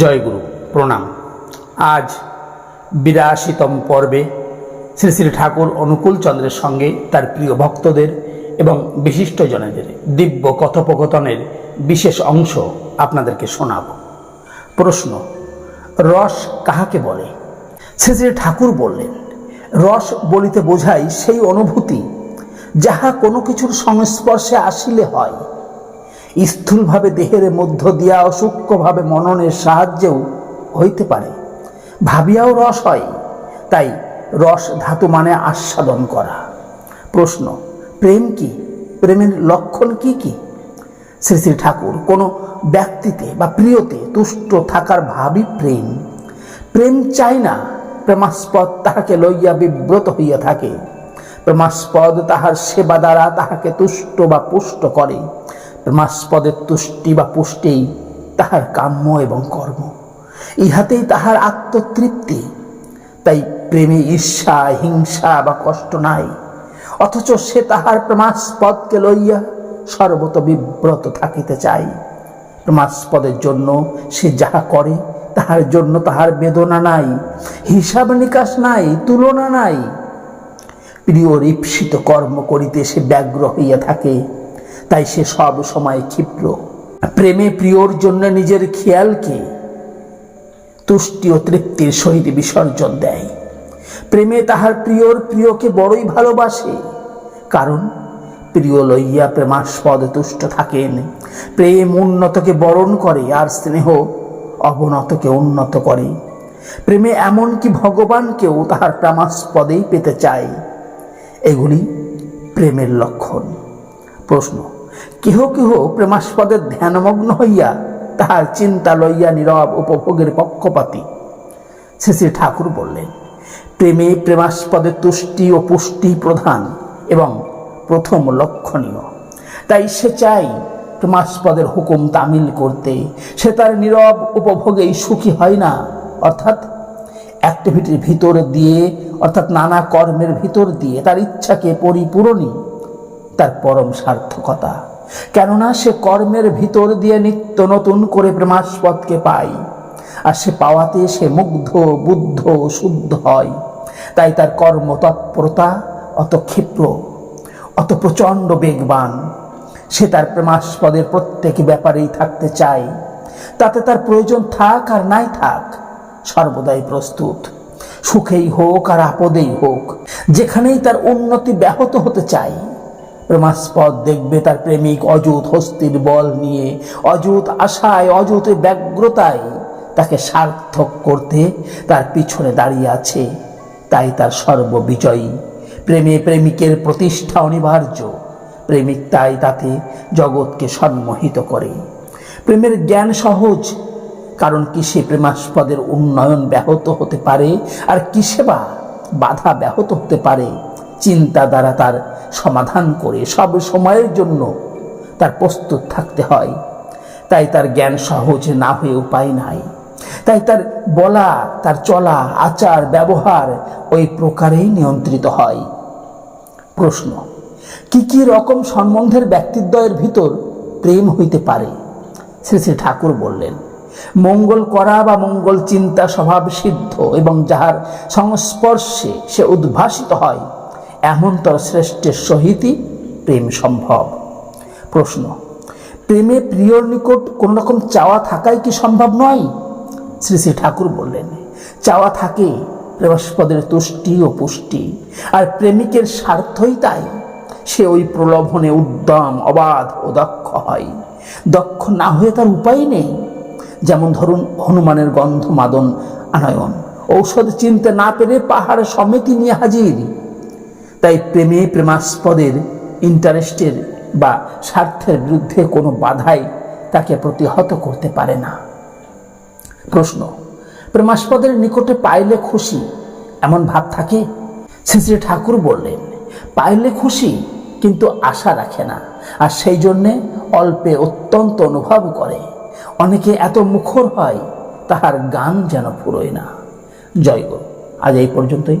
জয়গুরু, প্রণাম। আজ বিরাশিতম পর্বে শ্রী শ্রী ঠাকুর অনুকূল চন্দ্রের সঙ্গে তার প্রিয় ভক্তদের এবং বিশিষ্টজনেদের দিব্য কথোপকথনের বিশেষ অংশ আপনাদেরকে শোনাব। প্রশ্ন, রস কাহাকে বলে? শ্রী শ্রী ঠাকুর বললেন, রস বলিতে বোঝাই সেই অনুভূতি যাহা কোনো কিছুর সংস্পর্শে আসিলে হয়। স্থূলভাবে দেহের মধ্য দিয়া অসূক্ষ্মভাবে মননের সাহায্যেও হইতে পারে। ভাবিয়াও রস হয়, তাই রস ধাতু মানে আস্বাদন করা। প্রশ্ন, প্রেম কি? প্রেমের লক্ষণ কি কি? শ্রী শ্রী ঠাকুর, কোনো ব্যক্তিতে বা প্রিয়তে তুষ্ট থাকার ভাবই প্রেম। প্রেম চাই না, প্রেমাস্পদ তাহাকে লইয়া বিব্রত হইয়া থাকে। প্রেমাস্পদ তাহার সেবা দ্বারা তাহাকে তুষ্ট বা পুষ্ট করে। প্রেমাস্পদের তুষ্টি বা পুষ্টি তাহার কাম্য এবং কর্ম। ইহাতেই তাহার আত্মতৃপ্তি। তাই প্রেমে ঈর্ষা, হিংসা বা কষ্ট নাই। অথচ সে তাহার প্রেমাস্পদকে লইয়া সর্বত বিব্রত থাকিতে চায়। প্রেমাস্পদের জন্য সে যাহা করে, তাহার জন্য তাহার বেদনা নাই, হিসাব নিকাশ নাই, তুলনা নাই। প্রিয় ঈপ্সিত কর্ম করিতে সে ব্যগ্র হইয়া থাকে। তাই সে সব সময় ক্ষিপ্র। প্রেমে প্রিয়র জন্য নিজের খেয়ালকে তুষ্টি ও তৃপ্তির সহিত বিসর্জন দেয়। প্রেমে তাহার প্রিয়র প্রিয়কে বড়ই ভালোবাসে, কারণ প্রিয় লইয়া প্রেমাস্পদ তুষ্ট থাকেন। প্রেম উন্নতকে বরণ করে আর স্নেহ অবনতকে উন্নত করে। প্রেমে এমনকি ভগবানকেও তাহার প্রেমাস্পদেই পেতে চায়। এগুলি প্রেমের লক্ষণ। প্রশ্ন কেহ কেহ প্রেমাস্পদের ধ্যানমগ্ন হইয়া তাহার চিন্তা লইয়া নীরব উপভোগের পক্ষপাতী শ্রী ঠাকুর বললেন, প্রেমে প্রেমাস্পদে তুষ্টি ও পুষ্টি প্রধান এবং প্রথম লক্ষণীয়। তাই সে চাই প্রেমাস্পদের হুকুম তামিল করতে। সে তার নীরব উপভোগেই সুখী হয় না। অর্থাৎ অ্যাক্টিভিটির ভিতর দিয়ে, অর্থাৎ নানা কর্মের ভিতর দিয়ে তার ইচ্ছাকে পরিপূরণই তার পরম সার্থকতা। কেননা সে কর্মের ভিতর দিয়ে নিত্য নতুন করে প্রেমাস্পদকে পায়। আর সে পাওয়াতে সে মুগ্ধ, বুদ্ধ, শুদ্ধ হয়। তাই তার কর্মতৎপরতা অত ক্ষিপ্র, অত প্রচণ্ড বেগবান। সে তার প্রেমাস্পদের প্রত্যেক ব্যাপারেই থাকতে চায়। তাতে তার প্রয়োজন থাক আর নাই থাক, সর্বদাই প্রস্তুত। সুখেই হোক আর আপদেই হোক, যেখানেই তার উন্নতি ব্যাহত হতে চায়। প্রেমাস্পদ দেখবে তার প্রেমিক অযুত হস্তির বল নিয়ে। অযুত আশায়, অযুত ব্যগ্রতায় তাকে সার্থক করতে তার পিছনে দাঁড়িয়ে আছে। তাই তার সর্ববিজয়ী। প্রেমে প্রেমিকের প্রতিষ্ঠা অনিবার্য। প্রেমিক তাই তাতে জগৎকে সম্মোহিত করে। প্রেমের জ্ঞান সহজ, কারণ কিসে প্রেমাস্পদের উন্নয়ন ব্যাহত হতে পারে? আর কিসে বা বাধা ব্যাহত হতে পারে? চিন্তা দ্বারা তার সমাধান করে সব সময়ের জন্য তার প্রস্তুত থাকতে হয়। তাই তার জ্ঞান সহজ না হয়ে উপায় নাই। তাই তার বলা, তার চলা, আচার, ব্যবহার ওই প্রকারেই নিয়ন্ত্রিত হয়। প্রশ্ন, কি কি রকম সম্বন্ধের ব্যক্তিদ্বয়ের ভিতর প্রেম হইতে পারে? শ্রী শ্রী ঠাকুর বললেন, মঙ্গল করা বা মঙ্গল চিন্তা স্বভাব সিদ্ধ এবং যাহার সংস্পর্শে সে উদ্ভাসিত হয় এমনতর শ্রেষ্ঠের সহিতই প্রেম সম্ভব। প্রশ্ন, প্রেমে প্রিয়র নিকট কোনো রকম চাওয়া থাকাই কি সম্ভব নয়? শ্রী শ্রী ঠাকুর বললেন, চাওয়া থাকে প্রেমাস্পদের তুষ্টি ও পুষ্টি, আর প্রেমিকের স্বার্থই তাই। সে ওই প্রলোভনে উদ্যম অবাধ ও দক্ষ হয়। দক্ষ না হয়ে তার উপায় নেই। যেমন ধরুন, হনুমানের গন্ধ মাদন আনয়ন, ঔষধ চিনতে না পেরে পাহাড় সমিতি নিয়ে হাজির। তাই প্রেমে প্রেমাস্পদের ইন্টারেস্টের বা স্বার্থের বিরুদ্ধে কোনো বাধাই তাকে প্রতিহত করতে পারে না। প্রশ্ন, প্রেমাস্পদের নিকটে পাইলে খুশি এমন ভাব থাকে? শ্রী শ্রী ঠাকুর বললেন, পাইলে খুশি কিন্তু আশা রাখে না, আর সেই জন্যে অল্পে অত্যন্ত অনুভব করে। অনেকে এত মুখর হয়, তাহার গান যেন ফুরোয় না। জয় গুরু আজ এই পর্যন্তই।